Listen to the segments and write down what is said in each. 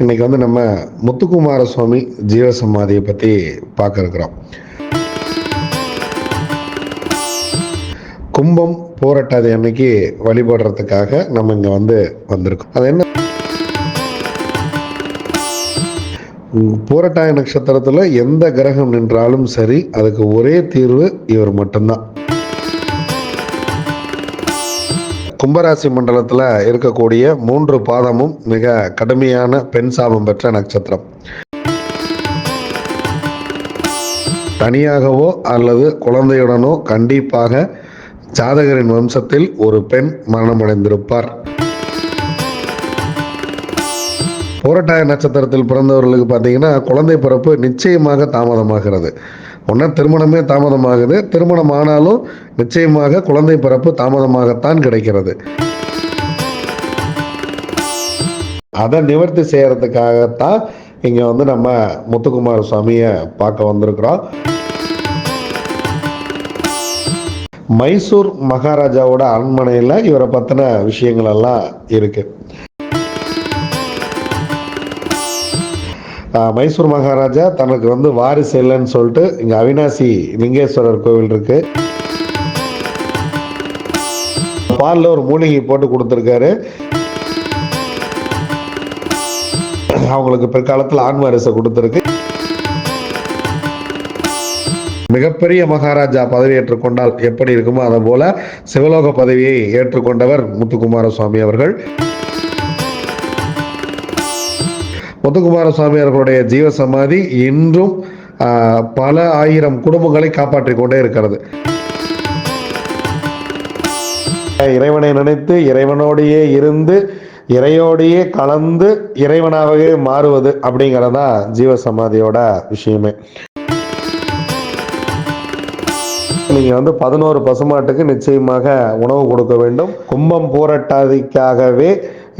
இன்னைக்கு வந்து நம்ம முத்துக்குமார சுவாமி ஜீவசமாதியை பற்றி பார்க்க இருக்கிறோம் கும்பம் போராட்டாதி அன்னைக்கு வழிபடுறதுக்காக நம்ம இங்கே வந்து வந்திருக்கோம். அது என்ன? உம், பூரட்டாய நட்சத்திரத்தில் எந்த கிரகம் நின்றாலும் சரி அதுக்கு ஒரே தீர்வு இவர் மட்டும்தான். கும்பராசி மண்டலத்தில் இருக்கக்கூடிய மூன்று பாதமும் மிக கடுமையான பெண் சாபம் பெற்ற நட்சத்திரம். தனியாகவோ அல்லது குழந்தையுடனோ கண்டிப்பாக ஜாதகரின் வம்சத்தில் ஒரு பெண் மரணமடைந்திருப்பார். போராட்டாய நட்சத்திரத்தில் பிறந்தவர்களுக்கு பார்த்தீங்கன்னா குழந்தை பிறப்பு நிச்சயமாக தாமதமாகிறது. ஒன்றா திருமணமே தாமதமாகுது. திருமணம் ஆனாலும் நிச்சயமாக குழந்தை பிறப்பு தாமதமாகத்தான் கிடைக்கிறது. அதை நிவர்த்தி செய்யறதுக்காகத்தான் இங்கே வந்து நம்ம முத்துக்குமார் சுவாமியை பார்க்க வந்திருக்கிறோம். மைசூர் மகாராஜாவோட அரண்மனையில் இவரை பற்றின விஷயங்கள் எல்லாம் இருக்கு. மைசூர் மகாராஜா தனக்கு வந்து வாரிசு இல்லைன்னு சொல்லிட்டு இங்கே அவினாசி லிங்கேஸ்வரர் கோவில் இருக்கு. பாலில் ஒரு மூலிகை போட்டு கொடுத்துருக்காரு. அவங்களுக்கு பிற்காலத்தில் ஆண் வாரிசை கொடுத்துருக்கு. மிகப்பெரிய மகாராஜா பதவி ஏற்றுக்கொண்டால் எப்படி இருக்குமோ அதை போல சிவலோக பதவியை ஏற்றுக்கொண்டவர் முத்துக்குமார சுவாமி அவர்கள். முத்துக்குமார சுவாமி அவர்களுடைய ஜீவ சமாதி இன்றும் ஆஹ், பல ஆயிரம் குடும்பங்களை காப்பாற்றிக் கொண்டே இருக்கிறது. இறைவனை நினைத்து இறைவனோடையே இருந்து இறையோடையே கலந்து இறைவனாகவே மாறுவது அப்படிங்கிறதா ஜீவ சமாதியோட விஷயமே. நீங்க வந்து பதினோரு பசுமாட்டுக்கு நிச்சயமாக உணவு கொடுக்க வேண்டும். கும்பம் போராட்டாதிக்காகவே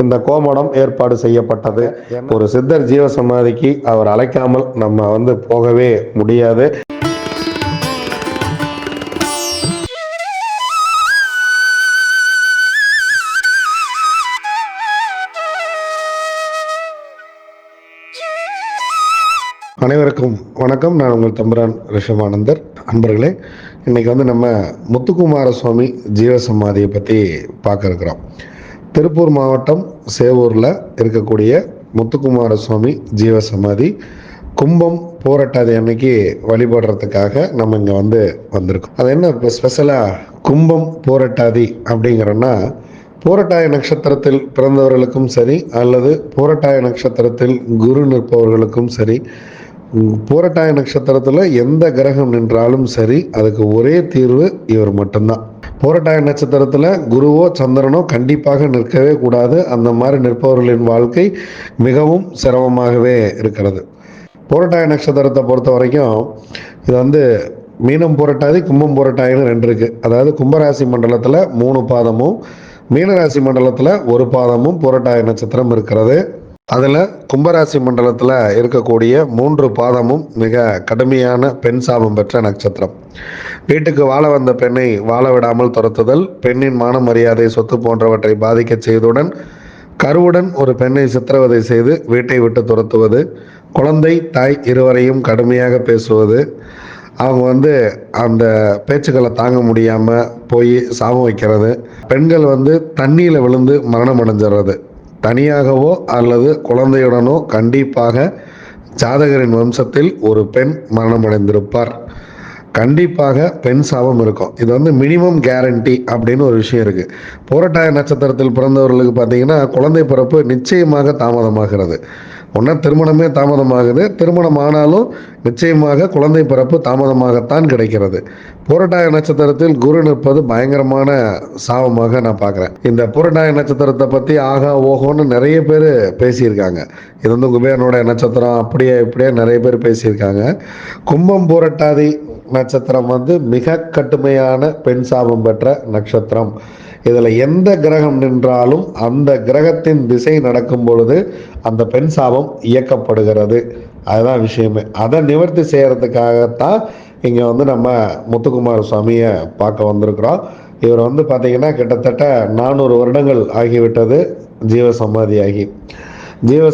இந்த கோமணம் ஏற்பாடு செய்யப்பட்டது. ஒரு சித்தர் ஜீவ சமாதிக்கு அவர் அழைக்காமல் நம்ம வந்து போகவே முடியாது. அனைவருக்கும் வணக்கம். நான் உங்கள் தம்புரான் ரிஷபானந்தர். அன்பர்களே இன்னைக்கு வந்து நம்ம முத்துக்குமார சுவாமி ஜீவசமாதியை பற்றி பார்க்க இருக்கிறோம். திருப்பூர் மாவட்டம் சேவூரில் இருக்கக்கூடிய முத்துக்குமார சுவாமி ஜீவசமாதி கும்பம் போராட்டாதி அன்னைக்கு வழிபடுறதுக்காக நம்ம இங்கே வந்து வந்திருக்கோம். அது என்ன இப்போ ஸ்பெஷலாக கும்பம் போராட்டாதி அப்படிங்கிறோன்னா போரட்டாய நட்சத்திரத்தில் பிறந்தவர்களுக்கும் சரி அல்லது போரட்டாய நட்சத்திரத்தில் குரு நிற்பவர்களுக்கும் சரி போரட்டாய நட்சத்திரத்தில் எந்த கிரகம் நின்றாலும் சரி அதுக்கு ஒரே தீர்வு இவர் மட்டும்தான். போரட்டாய நட்சத்திரத்தில் குருவோ சந்திரனோ கண்டிப்பாக நிற்கவே கூடாது. அந்த மாதிரி நிற்பவர்களின் வாழ்க்கை மிகவும் சிரமமாகவே இருக்கிறது. போரட்டாய நட்சத்திரத்தை பொறுத்த வரைக்கும் இது வந்து மீனம் புரட்டாதி கும்பம் புரட்டாயின்னு ரெண்டு இருக்கு. அதாவது கும்பராசி மண்டலத்தில் மூணு பாதமும் மீனராசி மண்டலத்தில் ஒரு பாதமும் புரட்டாய நட்சத்திரம் இருக்கிறது. அதில் கும்பராசி மண்டலத்தில் இருக்கக்கூடிய மூன்று பாதமும் மிக கடுமையான பெண் சாபம் பெற்ற நட்சத்திரம். வீட்டுக்கு வாழ வந்த பெண்ணை வாழ விடாமல் துரத்துதல் பெண்ணின் மான மரியாதை சொத்து போன்றவற்றை பாதிக்கச் செய்தவுடன் கருவுடன் ஒரு பெண்ணை சித்திரவதை செய்து வீட்டை விட்டு துரத்துவது குழந்தை தாய் இருவரையும் கடுமையாக பேசுவது அவங்க வந்து அந்த பேச்சுக்களை தாங்க முடியாமல் போய் சாபம் வைக்கிறது பெண்கள் வந்து தண்ணியில் விழுந்து மரணம் அடைஞ்சிடுறது. தனியாகவோ அல்லது குழந்தையுடனோ கண்டிப்பாக ஜாதகரின் வம்சத்தில் ஒரு பெண் மரணமடைந்திருப்பார். கண்டிப்பாக பெண் சாபம் இருக்கும். இது வந்து மினிமம் கேரண்டி அப்படின்னு ஒரு விஷயம் இருக்குது போராட்டாய நட்சத்திரத்தில் பிறந்தவர்களுக்கு பார்த்தீங்கன்னா குழந்தை பிறப்பு நிச்சயமாக தாமதமாகிறது. ஒன்றா திருமணமே தாமதமாகுது. திருமணம் ஆனாலும் நிச்சயமாக குழந்தை பிறப்பு தாமதமாகத்தான் கிடைக்கிறது. புரட்டாய நட்சத்திரத்தில் குரு நிற்பது பயங்கரமான சாபமாக நான் பார்க்குறேன். இந்த புரட்டாய நட்சத்திரத்தை பற்றி ஆகா ஓஹோன்னு நிறைய பேர் பேசியிருக்காங்க. இது வந்து குபேரனுடைய நட்சத்திரம் அப்படியே இப்படியே நிறைய பேர் பேசியிருக்காங்க. கும்பம் புரட்டாதி நட்சத்திரம் வந்து மிக கடுமையான பெண் சாபம் பெற்ற நட்சத்திரம். இதில் எந்த கிரகம் நின்றாலும் அந்த கிரகத்தின் திசை நடக்கும் பொழுது அந்த பெண் சாபம் இயக்கப்படுகிறது. அதுதான் விஷயமே. அதை நிவர்த்தி செய்கிறதுக்காகத்தான் இங்கே வந்து நம்ம முத்துக்குமார் சுவாமியை பார்க்க வந்திருக்கிறோம். இவர் வந்து பார்த்தீங்கன்னா கிட்டத்தட்ட நானூறு வருடங்கள் ஆகிவிட்டது ஜீவ ஆகி. ஜீவ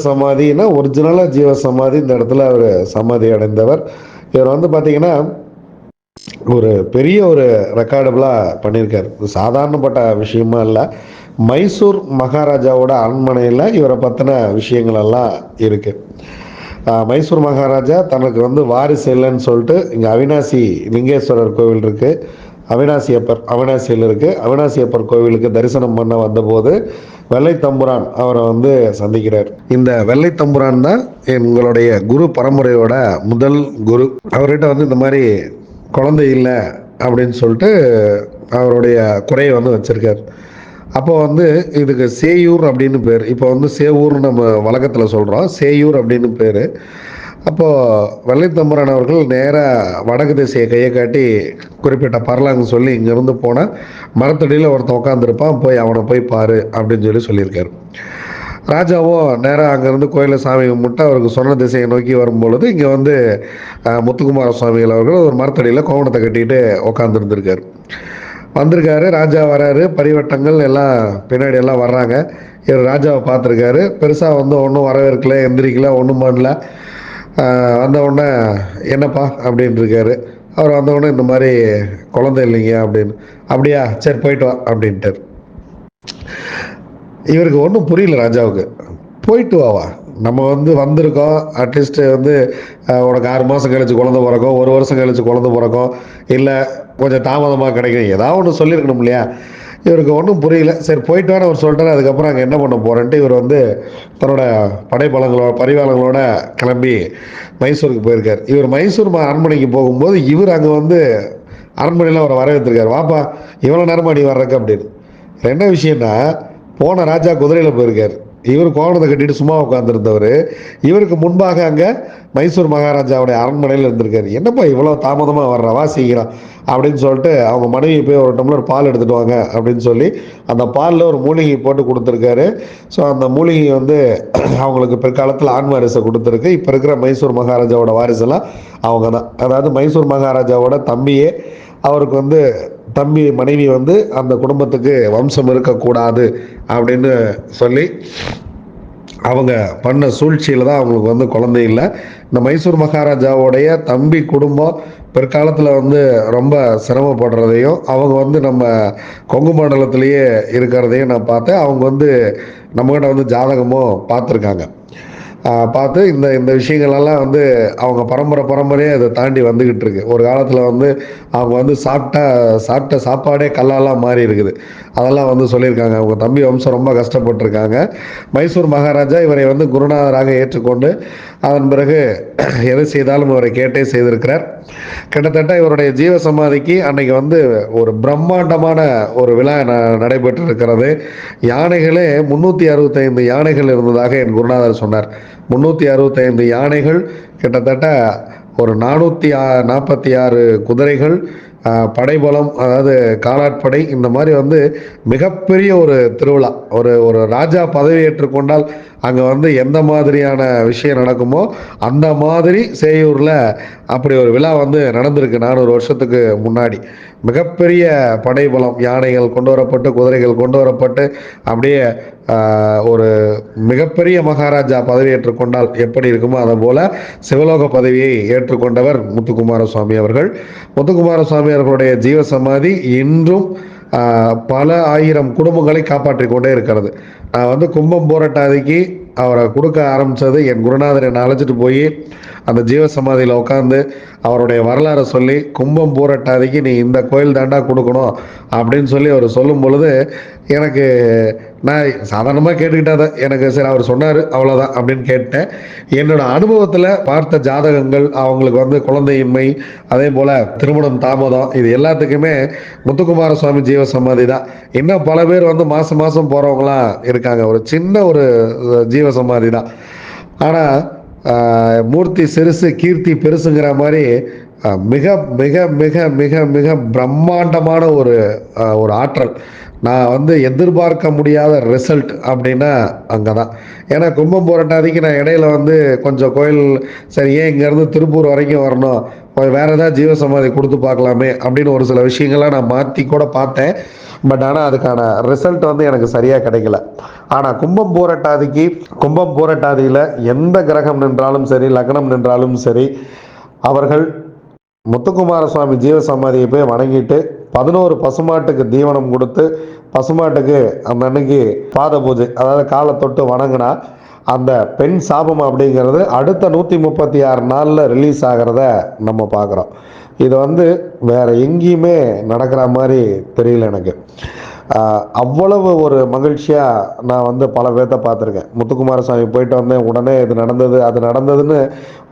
ஒரிஜினலாக ஜீவ சமாதி இந்த இடத்துல அவர் சமாதி அடைந்தவர். இவர் வந்து பார்த்தீங்கன்னா ஒரு பெரிய ஒரு ரெக்கார்டபுளாக பண்ணியிருக்காரு சாதாரணப்பட்ட விஷயமா இல்லை. மைசூர் மகாராஜாவோட அரண்மனையில் இவரை பற்றின விஷயங்கள் எல்லாம் இருக்கு. ஆஹ் மைசூர் மகாராஜா தனக்கு வந்து வாரிசு இல்லைன்னு சொல்லிட்டு இங்கே அவினாசி லிங்கேஸ்வரர் கோவில் இருக்கு. அவினாசி அப்பர் அவினாசியில் இருக்கு. அவினாசி அப்பர் கோவிலுக்கு தரிசனம் பண்ண வந்தபோது வெள்ளை தம்புரான் அவரை வந்து சந்திக்கிறார். இந்த வெள்ளை தம்புரான் தான் எங்களுடைய குரு பரம்பரையோட முதல் குரு. அவர்கிட்ட வந்து இந்த மாதிரி குழந்தை இல்லை அப்படின்னு சொல்லிட்டு அவருடைய குறையை வந்து வச்சுருக்கார். அப்போ வந்து இதுக்கு சேயூர் அப்படின்னு பேர். இப்போ வந்து சேவூர்னு நம்ம வழக்கத்தில் சொல்கிறோம் சேயூர் அப்படின்னு பேர். அப்போது வெள்ளைத்தம்புரான் அவர்கள் நேராக வடக்கு திசையை கையை காட்டி குறிப்பிட்ட பரலாங்க சொல்லி இங்கேருந்து போனால் மரத்தடியில் ஒருத்தன் உட்காந்துருப்பான் போய் அவனை போய் பாரு அப்படின்னு சொல்லி சொல்லியிருக்காரு. ராஜாவும் நேராக அங்கேருந்து கோயிலில் சாமி கும்பிட்டு அவருக்கு சொன்ன திசையை நோக்கி வரும்பொழுது இங்கே வந்து முத்துக்குமார சுவாமிகள் அவர்கள் ஒரு மரத்தடியில் கோவணத்தை கட்டிட்டு உட்காந்துருந்துருக்காரு வந்திருக்காரு ராஜா வராரு பரிவட்டங்கள் எல்லாம் பின்னாடி எல்லாம் வர்றாங்க. இவர் ராஜாவை பார்த்துருக்காரு. பெருசாக வந்து ஒன்றும் வரவேற்கல எந்திரிக்கல ஒன்றும் பண்ணல. வந்த உடனே என்னப்பா? அப்படின்னு இருக்காரு அவர் வந்த உடனே இந்த மாதிரி குழந்தை இல்லைங்க அப்படின்னு. அப்படியா? சரி போயிட்டு வா அப்படின்ட்டார். இவருக்கு ஒன்றும் புரியல ராஜாவுக்கு. போயிட்டு வாவா நம்ம வந்து வந்திருக்கோம். அட்லீஸ்ட் வந்து உனக்கு ஆறு மாதம் கழிச்சு குழந்தை பிறக்கும் ஒரு வருஷம் கழிச்சு குழந்தை பிறக்கும். இல்லை கொஞ்சம் தாமதமாக கிடைக்கும். ஏதாவது ஒன்று சொல்லியிருக்கணும் இல்லையா? இவருக்கு ஒன்றும் புரியல. சரி போயிட்டு வான்னு அவர் சொல்லிட்டாரு. அதுக்கப்புறம் அங்கே என்ன பண்ண போகிறேன்ட்டு இவர் வந்து தன்னோட படைபலங்களோட பரிவாளங்களோட கிளம்பி மைசூருக்கு போயிருக்கார். இவர் மைசூர் மா- அரண்மனைக்கு போகும்போது இவர் அங்கே வந்து அரண்மனையில் அவரை வரவேற்றிருக்காரு. வாப்பா இவ்வளோ நேரமாக நீ வர்றக்கு அப்படின்னு. என்ன விஷயம்னா போன ராஜா குதிரையில் போயிருக்கார். இவர் கோவணத்தை கட்டிட்டு சும்மா உட்காந்துருந்தவர் இவருக்கு முன்பாக அங்கே மைசூர் மகாராஜாவுடைய அரண்மனையில் இருந்திருக்காரு. என்னப்பா இவ்வளோ தாமதமாக வர்றவா சீக்கிரம் அப்படின்னு சொல்லிட்டு அவங்க மனைவி போய் ஒரு டம்ளர் பால் எடுத்துட்டு வாங்க அப்படின்னு சொல்லி அந்த பாலில் ஒரு மூலிகை போட்டு கொடுத்துருக்காரு. ஸோ அந்த மூலிகை வந்து அவங்களுக்கு பிற்காலத்தில் ஆண் வாரிசை கொடுத்துருக்கு. இப்போ இருக்கிற மைசூர் மகாராஜாவோட வாரிசெல்லாம் அவங்க தான் அதாவது மைசூர் மகாராஜாவோட தம்பியே அவருக்கு வந்து தம்பி மனைவி வந்து அந்த குடும்பத்துக்கு வம்சம் இருக்கக்கூடாது அப்படின்னு சொல்லி அவங்க பண்ண சூழ்ச்சியில் தான் அவங்களுக்கு வந்து குழந்தை இல்லை. இந்த மைசூர் மகாராஜாவுடைய தம்பி குடும்பம் பிற்காலத்தில் வந்து ரொம்ப சிரமப்படுறதையும் அவங்க வந்து நம்ம கொங்கு மண்டலத்திலேயே இருக்கிறதையும் நான் பார்த்தேன். அவங்க வந்து நம்மகிட்ட வந்து ஜாதகமும் பார்த்துருக்காங்க. பார்த்து இந்த இந்த விஷயங்களெல்லாம் வந்து அவங்க பரம்பரை பரம்பரையே அதை தாண்டி வந்துக்கிட்டு இருக்கு. ஒரு காலத்தில் வந்து அவங்க வந்து சாப்பிட்டா சாப்பிட்ட சாப்பாடே கல்லாலாம் மாறி இருக்குது. அதெல்லாம் வந்து சொல்லியிருக்காங்க. அவங்க தம்பி வம்சம் ரொம்ப கஷ்டப்பட்டிருக்காங்க. மைசூர் மகாராஜா இவரை வந்து குருநாதராக ஏற்றுக்கொண்டு அதன் பிறகு எது செய்தாலும் அவரை கேட்டே செய்திருக்கிறார். கிட்டத்தட்ட இவருடைய ஜீவ சமாதிக்கு அன்னைக்கு வந்து ஒரு பிரம்மாண்டமான ஒரு விழா ந- நடைபெற்று இருக்கிறது யானைகளே முன்னூற்றி அறுபத்தைந்து யானைகள் இருந்ததாக என் குருநாதர் சொன்னார். முன்னூற்றி அறுபத்தைந்து யானைகள் கிட்டத்தட்ட ஒரு நானூற்றி நாற்பத்தி ஆறு குதிரைகள் படைபலம் அதாவது காலாட்படை இந்த மாதிரி வந்து மிகப்பெரிய ஒரு திருவிழா. ஒரு ஒரு ராஜா பதவி ஏற்றுக்கொண்டால் அங்கே வந்து எந்த மாதிரியான விஷயம் நடக்குமோ அந்த மாதிரி சேயூரில் அப்படி ஒரு விழா வந்து நடந்திருக்கு நானூறு வருஷத்துக்கு முன்னாடி. மிகப்பெரிய படைபலம் யானைகள் கொண்டு வரப்பட்டு குதிரைகள் கொண்டு வரப்பட்டு அப்படியே ஒரு மிகப்பெரிய மகாராஜா பதவி ஏற்றுக்கொண்டால் எப்படி இருக்குமோ அதை போல சிவலோக பதவியை ஏற்றுக்கொண்டவர் முத்துக்குமார சுவாமி அவர்கள். முத்துக்குமார சுவாமி அவர்களுடைய ஜீவ சமாதி இன்றும் பல ஆயிரம் குடும்பங்களை காப்பாற்றி கொண்டே இருக்கிறது. நான் வந்து கும்பம் போராட்டாதிக்கு அவரை கொடுக்க ஆரம்பிச்சது என் குருநாதர் என்னை அழைச்சிட்டு போய் அந்த ஜீவ சமாதியில் உட்காந்து அவருடைய வரலாறை சொல்லி கும்பம் பூரட்டாதிக்கு நீ இந்த கோயில் தாண்டா கொடுக்கணும் அப்படின்னு சொல்லி அவர் சொல்லும் பொழுது எனக்கு நான் சாதாரணமாக கேட்டுக்கிட்டா எனக்கு சரி அவர் சொன்னார் அவ்வளோதான் அப்படின்னு கேட்டேன். என்னோட அனுபவத்தில் பார்த்த ஜாதகங்கள் அவங்களுக்கு வந்து குழந்தையின்மை அதே போல் திருமணம் தாமதம் இது எல்லாத்துக்குமே முத்துக்குமார சுவாமி ஜீவ சமாதி தான். இன்னும் பல பேர் வந்து மாதம் மாதம் போகிறவங்களாம் இருக்காங்க. ஒரு சின்ன ஒரு ஜீவ சமாதி தான். ஆனால் மூர்த்தி சிறுசு கீர்த்தி பெருசுங்கிற மாதிரி மிக மிக மிக மிக மிக பிரம்மாண்டமான ஒரு ஒரு ஆற்றல். நான் வந்து எதிர்பார்க்க முடியாத ரிசல்ட் அப்படின்னா அங்கே தான் ஏன்னா கும்பம் போராட்டாதிக்கு நான் இடையில வந்து கொஞ்சம் கோயில் சரி ஏன் இங்கேருந்து திருப்பூர் வரைக்கும் வரணும்? கொஞ்சம் வேறு ஏதாவது ஜீவசமாதி கொடுத்து பார்க்கலாமே அப்படின்னு ஒரு சில விஷயங்கள்லாம் நான் மாற்றி கூட பார்த்தேன். பட் ஆனால் அதுக்கான ரிசல்ட் வந்து எனக்கு சரியாக கிடைக்கல. ஆனால் கும்பம் போராட்டாதிக்கு கும்பம் போராட்டாதியில் எந்த கிரகம் நின்றாலும் சரி லக்னம் நின்றாலும் சரி அவர்கள் முத்துக்குமார சுவாமி ஜீவசமாதியை போய் வணங்கிட்டு பதினோரு பசுமாட்டுக்கு தீவனம் கொடுத்து பசுமாட்டுக்கு அந்த அன்னைக்கு பாத பூஜை அதாவது காலை தொட்டு வணங்கினா அந்த பெண் சாபம் அப்படிங்கிறது அடுத்த நூற்றி முப்பத்தி ஆறு நாளில் ரிலீஸ் ஆகிறத நம்ம பார்க்குறோம். இது வந்து வேற எங்கேயுமே நடக்கிற மாதிரி தெரியல எனக்கு. அவ்வளவு ஒரு மகிழ்ச்சியாக நான் வந்து பல பேர்த்த பார்த்துருக்கேன். முத்துக்குமாரசாமி போயிட்டு வந்தேன் உடனே இது நடந்தது அது நடந்ததுன்னு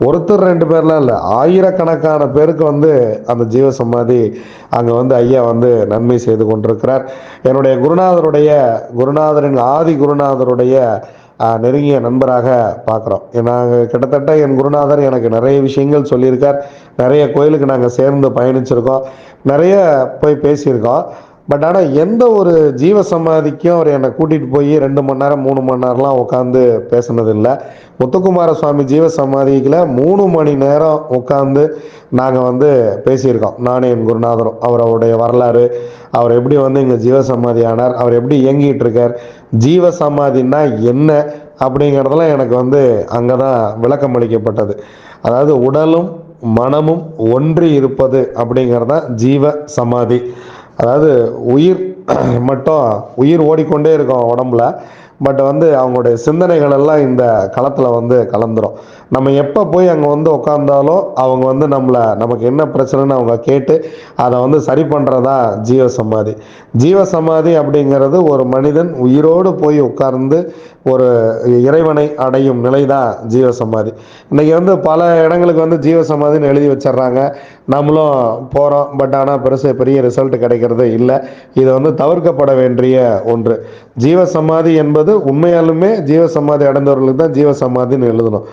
ஒருத்தர் ரெண்டு பேர்லாம் இல்லை ஆயிரக்கணக்கான பேருக்கு வந்து அந்த ஜீவ சமாதி அங்கே வந்து ஐயா வந்து நன்மை செய்து கொண்டிருக்கிறார். என்னுடைய குருநாதருடைய குருநாதரின் ஆதி குருநாதருடைய நெருங்கிய நண்பராக பார்க்குறோம். நாங்கள் கிட்டத்தட்ட என் குருநாதர் எனக்கு நிறைய விஷயங்கள் சொல்லியிருக்கார். நிறைய கோயிலுக்கு நாங்கள் சேர்ந்து பயணிச்சிருக்கோம். நிறைய போய் பேசியிருக்கோம். பட் ஆனால் எந்த ஒரு ஜீவ சமாதிக்கும் அவர் என்னை கூட்டிகிட்டு போய் ரெண்டு மணி நேரம் மூணு மணி நேரம்லாம் உட்காந்து பேசுனதில்லை. முத்துக்குமார சுவாமி ஜீவ சமாதியில் மூணு மணி நேரம் உட்காந்து நாங்கள் வந்து பேசியிருக்கோம். நானே என் குருநாதரும் அவருடைய வரலாறு அவர் எப்படி வந்து இங்கே ஜீவ சமாதி ஆனார் அவர் எப்படி இயங்கிட்டு இருக்கார் ஜீவ சமாதின்னா என்ன அப்படிங்கிறதெல்லாம் எனக்கு வந்து அங்கே தான் விளக்கம் அளிக்கப்பட்டது. அதாவது உடலும் மனமும் ஒன்றி இருப்பது அப்படிங்கிறது தான் ஜீவ சமாதி அதாவது உயிர் மட்டும் உயிர் ஓடிக்கொண்டே இருக்கும் உடம்புல. பட் வந்து அவங்களுடைய சிந்தனைகள் எல்லாம் இந்த களத்தில் வந்து கலந்துரும். நம்ம எப்போ போய் அங்கே வந்து உட்காந்தாலும் அவங்க வந்து நம்மளை நமக்கு என்ன பிரச்சனைன்னு அவங்க கேட்டு அதை வந்து சரி பண்ணுறதா ஜீவ சமாதி ஜீவ சமாதி அப்படிங்கிறது ஒரு மனிதன் உயிரோடு போய் உட்கார்ந்து ஒரு இறைவனை அடையும் நிலை தான் ஜீவ சமாதி இன்றைக்கி வந்து பல இடங்களுக்கு வந்து ஜீவ சமாதின்னு எழுதி வச்சிடுறாங்க நம்மளும் போகிறோம் பட் ஆனால் பெருசு பெரிய ரிசல்ட் கிடைக்கிறது இல்லை. இது வந்து தவிர்க்கப்பட வேண்டிய ஒன்று. ஜீவசமாதி என்பது உண்மையாலுமே ஜீவசமாதி அடைந்தவர்களுக்கு தான் ஜீவசமாதின்னு எழுதணும்.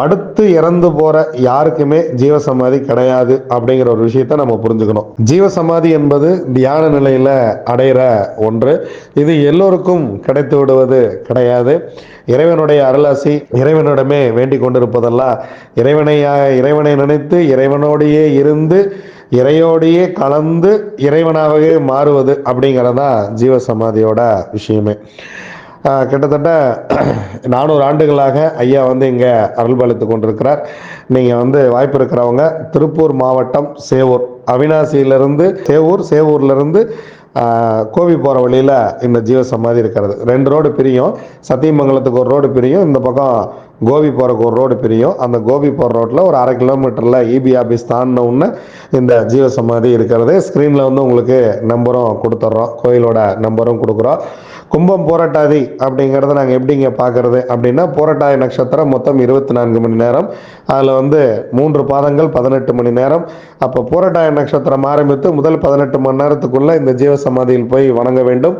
படுத்து இறந்து போற யாருக்குமே ஜீவ சமாதி கிடையாது அப்படிங்கிற ஒரு விஷயத்தை நம்ம புரிஞ்சுக்கணும். ஜீவ சமாதி என்பது தியான நிலையில அடையிற ஒன்று. இது எல்லோருக்கும் கிடைத்து விடுவது கிடையாது. இறைவனுடைய அருளாசி இறைவனிடமே வேண்டிக் கொண்டிருப்பதெல்லாம் இறைவனை இறைவனை நினைத்து இறைவனோடையே இருந்து இறையோடையே கலந்து இறைவனாகவே மாறுவது அப்படிங்கிறதான் ஜீவ சமாதியோட விஷயமே. கிட்டத்தட்ட நானூறு ஆண்டுகளாக ஐயா வந்து இங்கே அருள்பாலித்து கொண்டிருக்கிறார். நீங்கள் வந்து வாய்ப்பு இருக்கிறவங்க திருப்பூர் மாவட்டம் சேவூர் அவினாசியிலிருந்து சேவூர் சேவூர்லேருந்து கோவி போகிற வழியில் இந்த ஜீவ சமாதி இருக்கிறது. ரெண்டு ரோடு பிரியும். சத்தியமங்கலத்துக்கு ஒரு ரோடு பிரியும். இந்த பக்கம் கோபி போகிறக்கு ஒரு ரோடு பிரியும். அந்த கோபி போகிற ரோட்டில் ஒரு அரை கிலோமீட்டரில் இபி ஆஃபீஸ் தாண்டின உடனே இந்த ஜீவ சமாதி இருக்கிறது. ஸ்க்ரீனில் வந்து உங்களுக்கு நம்பரும் கொடுத்துட்றோம் கோயிலோட நம்பரும் கொடுக்குறோம். கும்பம் போராட்டாதி அப்படிங்கிறத நாங்கள் எப்படிங்க பார்க்குறது? அப்படின்னா போராட்டாதி நட்சத்திரம் மொத்தம் இருபத்தி நான்கு மணி நேரம். அதில் வந்து மூன்று பாதங்கள் பதினெட்டு மணி நேரம். அப்போ போராட்டாய நட்சத்திரம் ஆரம்பித்து முதல் பதினெட்டு மணி நேரத்துக்குள்ளே இந்த ஜீவ சமாதியில் போய் வணங்க வேண்டும்.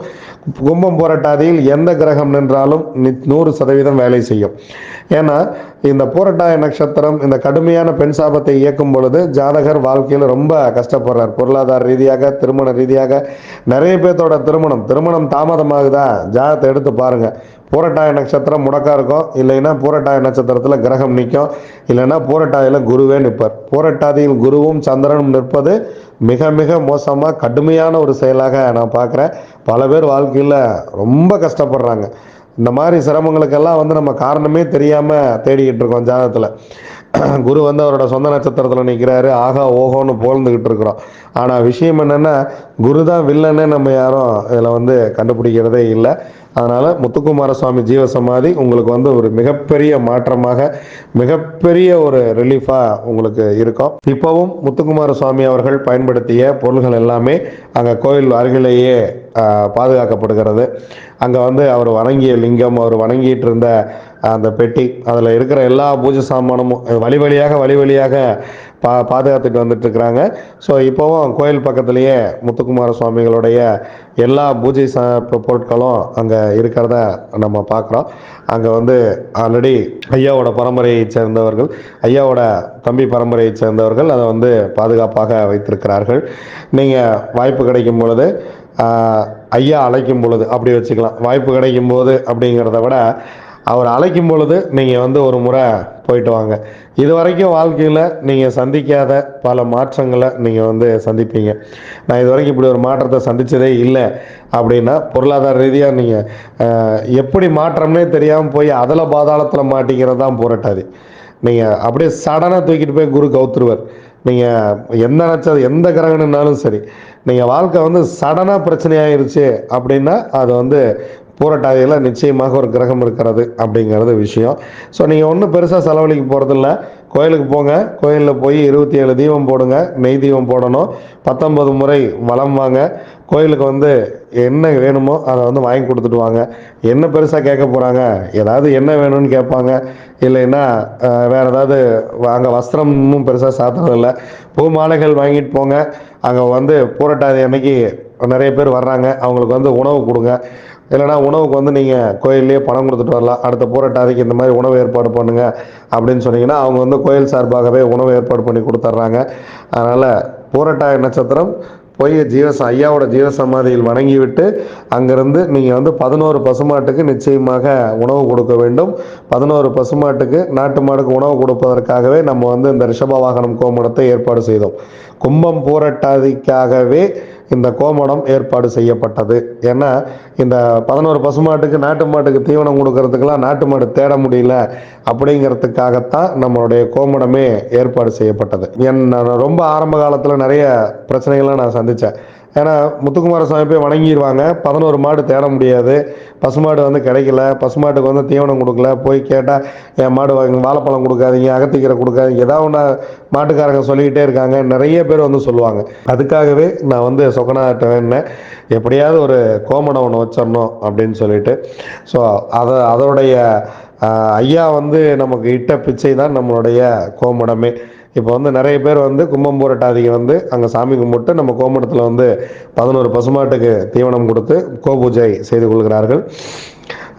கும்பம் போராட்டாதியில் எந்த கிரகம் நின்றாலும் நி- நூறு சதவீதம் வேலை செய்யும். ஏன்னா இந்த பூரட்டாய நட்சத்திரம் இந்த கடுமையான பெண் சாபத்தை இயக்கும் பொழுது ஜாதகர் வாழ்க்கையில் ரொம்ப கஷ்டப்படுறார். பொருளாதார ரீதியாக திருமண ரீதியாக நிறைய பேர்த்தோட திருமணம் திருமணம் தாமதமாகுதா? ஜாதகத்தை எடுத்து பாருங்கள் பூரட்டாய நட்சத்திரம் முடக்கா இருக்கும். இல்லைன்னா பூரட்டாய நட்சத்திரத்தில் கிரகம் நிற்கும் இல்லைன்னா பூரட்டாயில் குருவே நிற்பார். பூரட்டாதியில் குருவும் சந்திரனும் நிற்பது மிக மிக மோசமாக கடுமையான ஒரு செயலாக நான் பார்க்குறேன். பல பேர் வாழ்க்கையில் ரொம்ப கஷ்டப்படுறாங்க. இந்த மாதிரி சிரமங்களுக்கெல்லாம் வந்து நம்ம காரணமே தெரியாமல் தேடிக்கிட்டு இருக்கோம் ஜாதகத்தில். குரு வந்து அவரோட சொந்த நட்சத்திரத்தில் நிற்கிறாரு ஆகா ஓஹோன்னு போழ்ந்துக்கிட்டு இருக்கிறோம். ஆனால் விஷயம் என்னென்னா குரு தான் வில்லன்னு நம்ம யாரும் இதில் வந்து கண்டுபிடிக்கிறதே இல்லை. அதனால் முத்துக்குமார சுவாமி ஜீவசமாதி உங்களுக்கு வந்து ஒரு மிகப்பெரிய மாற்றமாக மிகப்பெரிய ஒரு ரிலீஃபாக உங்களுக்கு இருக்கும். இப்போவும் முத்துக்குமார சுவாமி அவர்கள் பயன்படுத்திய பொருள்கள் எல்லாமே அங்கே கோயில் அருகிலேயே பாதுகாக்கப்படுகிறது. அங்கே வந்து அவர் வணங்கிய லிங்கம் அவர் வணங்கிட்டு இருந்த அந்த பெட்டி அதில் இருக்கிற எல்லா பூஜை சாமானமும் வழி வழியாக வழி வழியாக பா பாதுகாத்துட்டு வந்துட்டுருக்குறாங்க. ஸோ இப்போவும் கோயில் பக்கத்துலேயே முத்துக்குமார சுவாமிகளுடைய எல்லா பூஜை சா பொருட்களும் அங்கே இருக்கிறத நம்ம பார்க்குறோம் அங்கே வந்து ஆல்ரெடி ஐயாவோட பரம்பரையை சேர்ந்தவர்கள் ஐயாவோட தம்பி பரம்பரையை சேர்ந்தவர்கள் அதை வந்து பாதுகாப்பாக வைத்திருக்கிறார்கள். நீங்கள் வாய்ப்பு கிடைக்கும் பொழுது ஐயா அழைக்கும் பொழுது அப்படி வச்சுக்கலாம். வாய்ப்பு கிடைக்கும் போது அப்படிங்கிறத விட அவர் அழைக்கும் பொழுது நீங்கள் வந்து ஒரு முறை போயிட்டு வாங்க. இது வரைக்கும் வாழ்க்கையில் நீங்கள் சந்திக்காத பல மாற்றங்களை நீங்கள் வந்து சந்திப்பீங்க. நான் இது வரைக்கும் இப்படி ஒரு மாற்றத்தை சந்தித்ததே இல்லை. அப்படின்னா பொருளாதார ரீதியாக நீங்கள் எப்படி மாற்றம்னே தெரியாமல் போய் அதில் பாதாளத்தில் மாட்டிக்கிறது தான் போராட்டாது. நீங்கள் அப்படியே சடனாக தூக்கிட்டு போய் குரு கவுத்துருவார். நீங்கள் எந்த நினச்சது எந்த கிரகணுன்னாலும் சரி. நீங்கள் வாழ்க்கை வந்து சடனாக பிரச்சனையாயிருச்சு அப்படின்னா அது வந்து பூரட்டாதியில் நிச்சயமாக ஒரு கிரகம் இருக்கிறது அப்படிங்கிறது விஷயம். ஸோ நீங்கள் ஒன்றும் பெருசாக செலவழிக்க போகிறதில்ல கோயிலுக்கு போங்க. கோயிலில் போய் இருபத்தி ஏழு தீபம் போடுங்க. நெய் தீபம் போடணும். பத்தொன்பது முறை வளம் வாங்க. கோயிலுக்கு வந்து என்ன வேணுமோ அதை வந்து வாங்கி கொடுத்துட்டு வாங்க. என்ன பெருசாக கேட்க போகிறாங்க ஏதாவது என்ன வேணும்னு கேட்பாங்க. இல்லைன்னா வேறு வேற ஏதாவது அங்கே வஸ்திரமும் பெருசாக சாத்துறதில்ல பூ மாலைகள் வாங்கிட்டு போங்க. அங்கே வந்து பூரட்டாதி அன்னைக்கு நிறைய பேர் வர்றாங்க. அவங்களுக்கு வந்து உணவு கொடுங்க. இல்லைனா உணவுக்கு வந்து நீங்கள் கோயில்லையே பணம் கொடுத்துட்டு வரலாம். அடுத்த போராட்டாதிக்கு இந்த மாதிரி உணவு ஏற்பாடு பண்ணுங்கள் அப்படின்னு சொன்னீங்கன்னா அவங்க வந்து கோயில் சார்பாகவே உணவு ஏற்பாடு பண்ணி கொடுத்துட்றாங்க அதனால் போராட்டாய நட்சத்திரம் போய் ஜீவச ஐயாவோட ஜீவசமாதியில் வணங்கிவிட்டு அங்கேருந்து நீங்கள் வந்து பதினோரு பசுமாட்டுக்கு நிச்சயமாக உணவு கொடுக்க வேண்டும். பதினோரு பசுமாட்டுக்கு நாட்டு மாடுக்கு உணவு கொடுப்பதற்காகவே நம்ம வந்து இந்த ரிஷப வாகனம் கோமடத்தை ஏற்பாடு செய்தோம். கும்பம் பூரட்டாதிக்காகவே இந்த கோமணம் ஏற்பாடு செய்யப்பட்டது. ஏன்னா இந்த பதினோரு பசுமாட்டுக்கு நாட்டு மாட்டுக்கு தீவனம் கொடுக்கறதுக்கெல்லாம் நாட்டு மாடு தேட முடியல. அப்படிங்கிறதுக்காகத்தான் நம்மளுடைய கோமடமே ஏற்பாடு செய்யப்பட்டது. என் நான் ரொம்ப ஆரம்ப காலத்தில் நிறைய பிரச்சனைகள்லாம் நான் சந்தித்தேன் ஏன்னா முத்துக்குமார சுவாமி போய் வணங்கிடுவாங்க பதினோரு மாடு தேட முடியாது. பசுமாடு வந்து கிடைக்கல. பசுமாட்டுக்கு வந்து தீவனம் கொடுக்கல. போய் கேட்டால் என் மாடு வாங்க வாழைப்பழம் கொடுக்காதீங்க அகத்திக்கீரை கொடுக்காதீங்க. ஏதாவது ஒன்று மாட்டுக்காரங்க சொல்லிக்கிட்டே இருக்காங்க. நிறைய பேர் வந்து சொல்லுவாங்க. அதுக்காகவே நான் வந்து சொக்கநாட்ட வேணேன் எப்படியாவது ஒரு கோமடம் ஒன்று வச்சிடணும் அப்படின்னு சொல்லிட்டு. ஸோ அதை அதோடைய ஐயா வந்து நமக்கு இட்ட பிச்சை தான் நம்மளுடைய கோமணமே. இப்போ வந்து நிறைய பேர் வந்து கும்பம் போராட்டாதிக்கு வந்து அங்கே சாமி கும்பிட்டு நம்ம கோமடத்தில் வந்து பதினோரு பசுமாட்டுக்கு தீவனம் கொடுத்து கோபூஜை செய்து கொள்கிறார்கள்.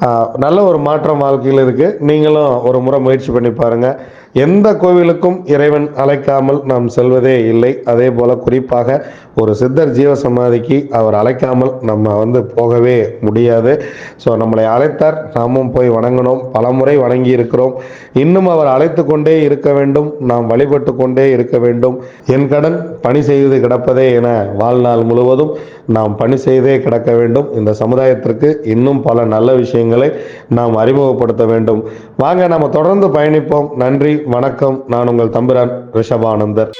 ஆஹ், நல்ல ஒரு மாற்றம் வாழ்க்கையில் இருக்குது நீங்களும் ஒரு முறை முயற்சி பண்ணி பாருங்கள் எந்த கோவிலுக்கும் இறைவன் அழைக்காமல் நாம் செல்வதே இல்லை. அதே போல் குறிப்பாக ஒரு சித்தர் ஜீவ சமாதிக்கு அவர் அழைக்காமல் நம்ம வந்து போகவே முடியாது. ஸோ நம்மளை அழைத்தார். நாமும் போய் வணங்கணும் பலமுறை வணங்கி இருக்கிறோம் இன்னும் அவர் அழைத்து கொண்டே இருக்க வேண்டும். நாம் வழிபட்டு கொண்டே இருக்க வேண்டும். என் கடன் பணி செய்து கிடப்பதே என வாழ்நாள் முழுவதும் நாம் பணி செய்தே கிடக்க வேண்டும். இந்த சமுதாயத்திற்கு இன்னும் பல நல்ல விஷயங்களை நாம் அறிமுகப்படுத்த வேண்டும். வாங்க நம்ம தொடர்ந்து பயணிப்போம். நன்றி வணக்கம். நான் உங்கள் தம்பிரான் ரிஷபானந்தர்.